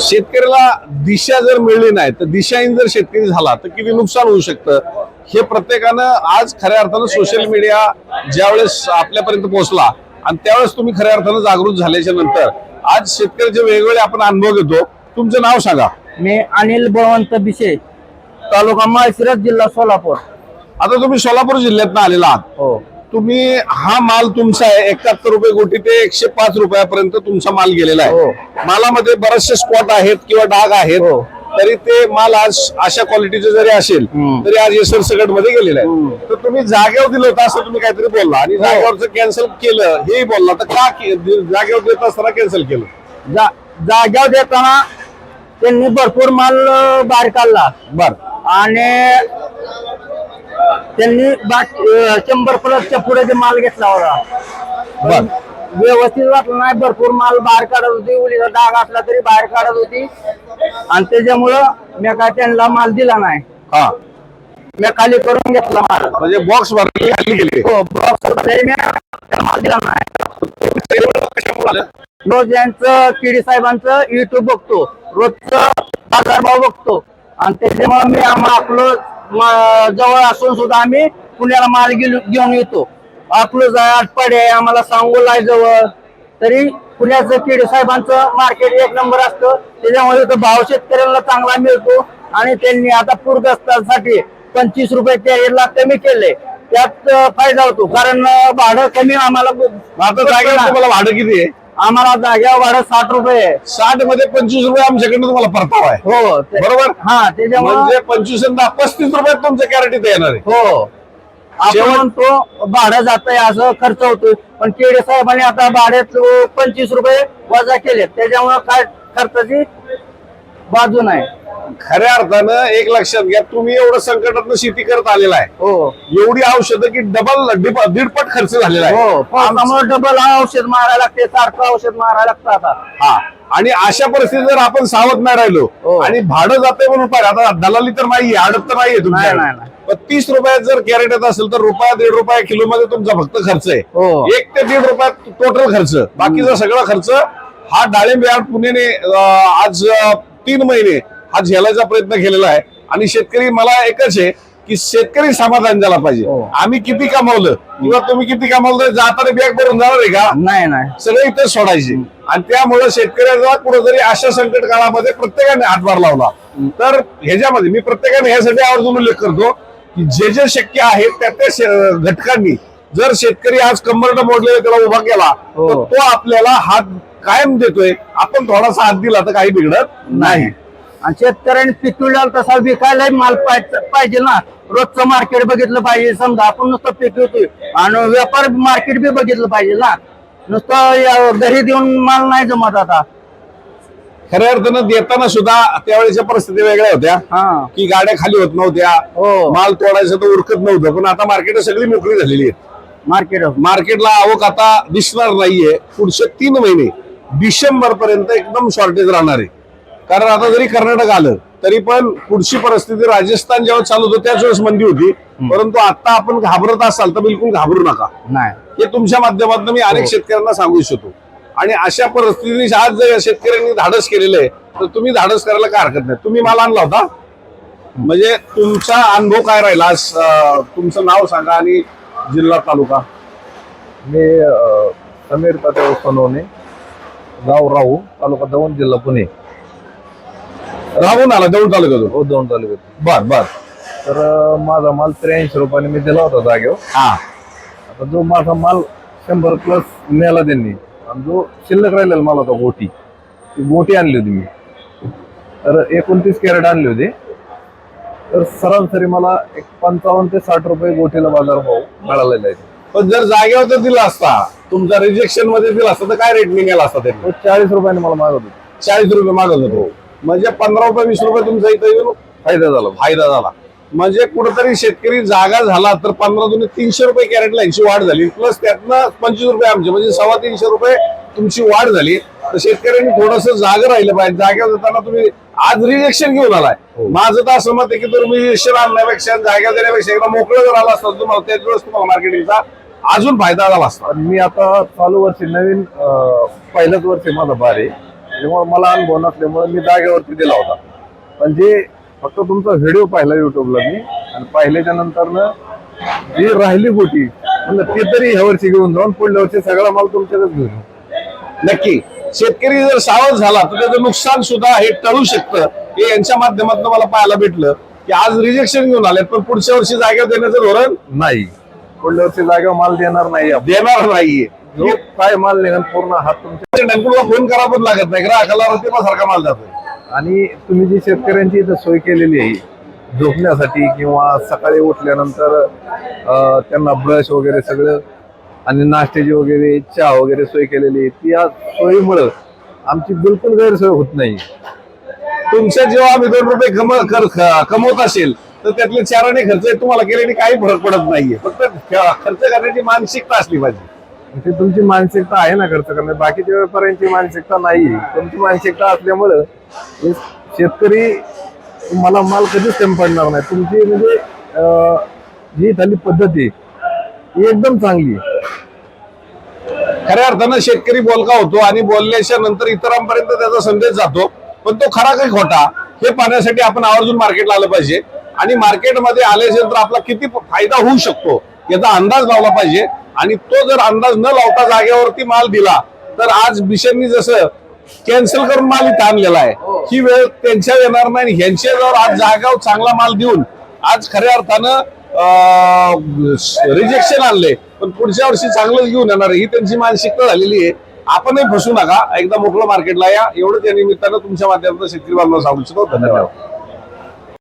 शेतकऱ्याला दिशा जर मिळली नाही तर दिशाहीन जर शेतकरी झाला तर किती नुकसान होऊ शकतं? हे प्रत्येकानं आज खऱ्या अर्थानं सोशल मीडिया ज्यावेळेस आपल्यापर्यंत पोहोचला आणि त्यावेळेस तुम्ही खऱ्या अर्थानं जागृत झाल्याच्यानंतर आज शेतकऱ्याचे वेगवेगळे आपण अनुभव घेतो. तुमचं नाव सांगा. मी अनिल बळवंत बिशे तालुका माळशिरस जिल्हा सोलापूर. आता तुम्ही सोलापूर जिल्ह्यात आलेला आहात. हो. तुम्ही हा माल तुमचा आहे एकाहत्तर रुपये गोटी ते एकशे पाच रुपयापर्यंत तुमचा माल गेलेला आहे हो. मालामध्ये बरेचसे स्पॉट आहेत किंवा डाग आहेत हो. तरी ते माल आज अशा क्वालिटीचे जरी असेल. तरी आज येसर सगटमध्ये गेलेलं. आहे तर तुम्ही जागेवर दिलं होतं असं तुम्ही काहीतरी बोलला आणि जागेवरचं कॅन्सल केलं हेही बोलला तर का जागेवर देत असताना कॅन्सल केलं जा जाग्यावर देताना त्यांनी भरपूर माल बाहेर काढला बर आणि त्यांनी बाक- शंभर प्लसच्या पुढे जे माल घेतला होता. बर. व्यवस्थित वाटलं नाही भरपूर माल बाहेर काढत होती उलीचा डाग असला तरी बाहेर काढत होती. आणि त्याच्यामुळं मी काय त्यांना माल दिला नाही. हा. मी खाली करून घेतला माल. म्हणजे बॉक्स भरले खाली गेले. हो त्याला माल दिला नाही. रोज यांचं किडी साहेबांचं युट्यूब बघतो. रोजचं बाजारभाव बघतो. आणि त्याच्यामुळे मी आम्हा आपलं जवळ असून सुद्धा आम्ही पुण्याला माल घेऊन येतो. अकलूज आहे आटपाडी आहे आम्हाला सांगोला आहे जवळ. तरी पुण्याचं किडी साहेबांचं मार्केट एक नंबर असतं. त्याच्यामुळे इथं भाव शेतकऱ्यांना चांगला मिळतो. आणि त्यांनी आता पूरग्रस्तांसाठी पंचवीस रुपये कॅरेटला कमी केले. त्यात फायदा होतो. कारण भाडं कमी आम्हाला भाडं किती आहे? आम्हाला जाग्यावर भाडं साठ रुपये. साठमध्ये पंचवीस रुपये आमच्याकडनं तुम्हाला परतावा आहे. हो ते- बरोबर? हा त्याच्यामुळे म्हणजे पंचवीस पस्तीस रुपयात तुमच्या कॅरेटीत येणार आहे. हो. आपण शेवट- म्हणतो भाडं जात आहे असं खर्च होतोय. पण केडे साहेबांनी आता भाड्यात पंचवीस रुपये वजा केले त्याच्यामुळे काय खर्चाची बाजू नाही. खऱ्या अर्थानं एक लक्षात घ्या तुम्ही एवढं संकटातनं शेती करत आलेला आहे. हो. एवढी औषधं की डबल दीडपट खर्च झालेला हो आहे पावसामुळे डबल औषध मारायला लागते सारखं औषध मारायला लागतं आता. हा. आणि अशा परिस्थितीत जर आपण सावध नाही राहिलो हो. आणि भाडं जाते म्हणून पाहिजे आता दलाली तर नाहीये अडत तर नाहीये तुमच्या नाही, नाही, पण तीस रुपयात जर कॅरेट येत असेल तर रुपया दीड रुपया किलो मध्ये तुमचा फक्त खर्च आहे. हो. एक ते दीड रुपयात टोटल खर्च. बाकीचा सगळा खर्च हा डाळिंब यार्ड पुणेने आज तीन महिने हा झेलायचा प्रयत्न केलेला आहे. आणि शेतकरी मला एकच आहे की शेतकरी समाधान झाला पाहिजे. हो. आम्ही किती कमावलं किंवा तुम्ही किती कमावलं जाताना बॅग भरून जाणार आहे का? नाही नाही. सगळे इथे सोडायचे. आणि त्यामुळे शेतकऱ्याचा कुठेतरी अशा संकट काळामध्ये प्रत्येकाने हातभार लावला. तर ह्याच्यामध्ये मी प्रत्येकाने ह्यासाठी आवर्जून उल्लेख करतो की जे जे शक्य आहे त्या त्या घटकांनी जर शेतकरी आज कंबरट मोडलेला त्याला उभा केला हो. तर तो आपल्याला हात कायम देतोय. आपण थोडासा हात दिला तर काही बिघडत नाही. आणि शेतकऱ्यांनी पिकविला तसा विकायला माल पाहिजे ना. रोजचं मार्केट बघितलं पाहिजे. समजा आपण नुसतं पिकवतोय. आणि व्यापार मार्केट बी बघितलं पाहिजे ना. नुसतं घरी देऊन माल नाही जमत आता. खऱ्या अर्थानं देताना सुद्धा त्यावेळेच्या परिस्थिती वेगळ्या होत्या. हा. की गाड्या खाली होत नव्हत्या. हो. माल तोडायचं तर उरकत नव्हतं. पण आता मार्केट सगळी मोकळी झालेली आहे. मार्केट मार्केटला आवक आता दिसणार नाहीये. पुढचे तीन महिने डिसेंबर पर्यंत एकदम शॉर्टेज राहणार आहे. कारण आता जरी कर्नाटक आलं तरी पण पुढची परिस्थिती राजस्थान जेव्हा चालू होतं त्याच वेळेस मंदी होती. परंतु आता आपण घाबरत असाल तर बिलकुल घाबरू नका. नाही. हे तुमच्या माध्यमातून मी अनेक शेतकऱ्यांना सांगू इच्छितो. आणि अशा परिस्थितीने आज जर या शेतकऱ्यांनी धाडस केलेलं आहे तर तुम्ही धाडस करायला काय हरकत नाही. तुम्ही माल आणला होता. म्हणजे तुमचा अनुभव काय राहिला? तुमचं नाव सांगा आणि जिल्हा तालुका. मी समीर सोनवणे. गाव राहू तालुका दौंड जिल्हा पुणे. राहून आला देऊळ तालुक्यातून? हो दौंड तालुक्यात बर बर. तर अ, माझा माल त्र्याऐंशी रुपयाने मी दिला होता जागेवर. हा. आता जो माझा माल शंभर प्लस नेला त्यांनी आणि जो शिल्लक राहिलेला माल होता गोटी ती गोटी आणली होती मी. तर एकोणतीस कॅरेट आणले होते. तर सरासरी मला एक पंचावन्न ते साठ रुपये गोटीला बाजार भाव मिळालेला आहे. पण जर जागेवर जर दिला असता. तुमचा रिजेक्शनमध्ये दिला असता तर काय रेट निघाला असता त्यांनी? चाळीस रुपयाने मला मागत होता चाळीस रुपये मागत होतो म्हणजे पंधरा रुपये वीस रुपये तुमचा इथं येऊन फायदा झाला. फायदा झाला. म्हणजे कुठेतरी शेतकरी जागा झाला तर पंधरा दोन तीनशे रुपये कॅरेटला यांची वाढ झाली. प्लस त्यातनं पंचवीस रुपये आमचे म्हणजे सव्वा तीनशे रुपये तुमची वाढ झाली. तर शेतकऱ्यांनी थोडस जागा राहिलं पाहिजे. जाग्यावर जाताना तुम्ही आज रिजेक्शन घेऊन आलाय. माझं तर असं मत आहे की तुम्ही रिजेक्शन आणण्यापेक्षा आणि जागा देण्यापेक्षा एकदा मोकळं जर आला असता तुम्हाला त्याच वेळेस तुम्हाला मार्केटिंगचा अजून फायदा झाला असता मी आता चालू वर्षी नवीन अं, पहिल्याच वर्षी माझा बार आहे. त्याच्यामुळे मला अनुभव नसल्यामुळे मी जागेवरती दिला होता. पण जे फक्त तुमचा व्हिडिओ पाहिला युट्यूबला मी आणि पाहिल्याच्या नंतर जी राहिली गोटी म्हणलं ते तरी ह्या वर्षी घेऊन जाऊन पुढल्या वर्षी सगळा माल तुमच्याकडे घेऊन. नक्की. शेतकरी जर सावध झाला तर त्याचं नुकसान सुद्धा हे टळू शकतं. हे यांच्या माध्यमातून मला पाहायला भेटलं की आज रिजेक्शन घेऊन आले पण पुढच्या वर्षी जागेवर देण्याचं धोरण नाही. वर्षी जागेवर माल देणार नाही आपण. देणार नाहीये. जो काय माल निघाल पूर्ण हात तुमच्या डंकुला फोन करा पण लागत नाही ग्राहकाला सारखा माल जातोय. आणि तुम्ही जी शेतकऱ्यांची इथं सोय केलेली आहे झोपण्यासाठी किंवा सकाळी उठल्यानंतर अं, त्यांना ब्रश वगैरे सगळं आणि नाश्त्याची वगैरे चहा वगैरे सोय केलेली आहे ती या सोयीमुळं आमची बिलकुल गैरसोय होत नाही. तुमच्या जेव्हा आम्ही दोन रुपये कम कर- ख- कमवत असेल तर त्यातले चाराने खर्च तुम्हाला केल्याने काही फरक पडत नाहीये. फक्त खर्च करण्याची मानसिकता असली पाहिजे. ते तुमची मानसिकता आहे ना खर्च करण्यात. बाकीच्या व्यापाऱ्यांची मानसिकता नाही तुमची मानसिकता असल्यामुळं शेतकरी मला माल कधीच कमी पडणार नाही. तुमची म्हणजे जी झाली पद्धत ही एकदम चांगली आहे. खऱ्या अर्थानं शेतकरी बोलका होतो आणि बोलल्याच्या नंतर इतरांपर्यंत त्याचा संदेश जातो. पण तो खरा काही खोटा हे पाहण्यासाठी आपण आवर्जून मार्केटला आलं पाहिजे. आणि मार्केटमध्ये नंतर आपला किती फायदा होऊ शकतो? याचा अंदाज लावला पाहिजे. आणि तो जर अंदाज न लावता जागेवरती माल दिला तर आज बिशननी जसं कॅन्सल करून माल आणलेला आहे ही. वेळ त्यांच्या येणार नाही आणि ह्यांच्या जवळ आज जागावर चांगला माल देऊन आज खऱ्या अर्थानं रिजेक्शन आणले. पण पुढच्या वर्षी चांगलंच घेऊन येणार. ही त्यांची मानसिकता झालेली आहे. आपणही फसू नका. एकदा मोकळं मार्केटला या. एवढंच या निमित्तानं तुमच्या माध्यमातून शेतकरी बांधवांना सांगू इच्छितो. धन्यवाद.